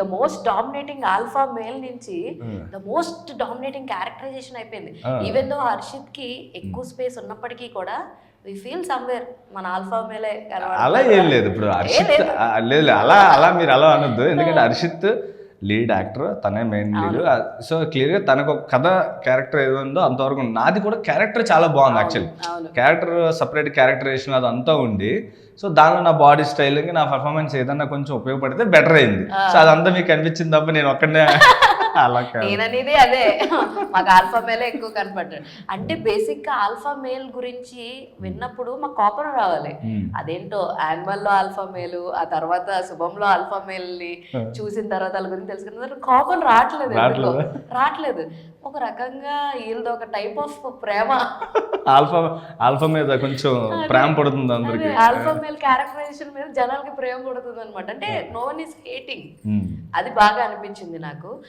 The most dominating alpha male నుంచి. The most dominating characterisation అయిపోయింది. Even though హర్షిత్కి ఎక్కువ స్పేస్ ఉన్నప్పటికీ కూడా వి ఫీల్ సమ్వేర్ మన ఆల్ఫా మేలే అలా ఏం లేదు ఇప్పుడు హర్షిత్ లేదు, అలా అలా మీరు అలా అనొద్దు. ఎందుకంటే హర్షిత్ లీడ్ యాక్టర్ తనే మెయిన్ లీడ్ సో క్లియర్గా తనకు ఒక కథ క్యారెక్టర్ ఏదో ఉందో అంతవరకు. నాది కూడా క్యారెక్టర్ చాలా బాగుంది యాక్చువల్లీ క్యారెక్టర్ సపరేట్ క్యారెక్టరేషన్ అదంతా ఉండి సో దానిలో నా బాడీ స్టైలింగ్ నా పర్ఫార్మెన్స్ ఏదన్నా కొంచెం ఉపయోగపడితే బెటర్ అయింది. సో అదంతా మీకు కనిపించింది తప్ప నేను కాదు నేననేది అదే. మాకు ఆల్ఫా మేలే ఎక్కువ కనపడ్డాడు. అంటే బేసిక్గా ఆల్ఫా మేల్ గురించి విన్నప్పుడు మాకు కోపం రావాలి. అదేంటో యానిమల్లో ఆల్ఫా మేలు ఆ తర్వాత శుభంలో ఆల్ఫా మేల్ని చూసిన తర్వాత వాళ్ళ గురించి తెలుసుకున్న కోపం రావట్లేదు ఎందుకో. రావట్లేదు? ఒక రకంగా వీళ్ళది ఒక టైప్ ఆఫ్ ప్రేమ. ఆల్ఫా ఆల్ఫా మీద కొంచెం ప్రేమ పడుతుంది అందరికి. ఆల్ఫా మేల్ క్యారెక్టరైజేషన్ మీద జనాలకి ప్రేమ పడుతుంది అనమాట అంటే నో వన్ ఈస్ హేటింగ్. అది బాగా అనిపించింది నాకు.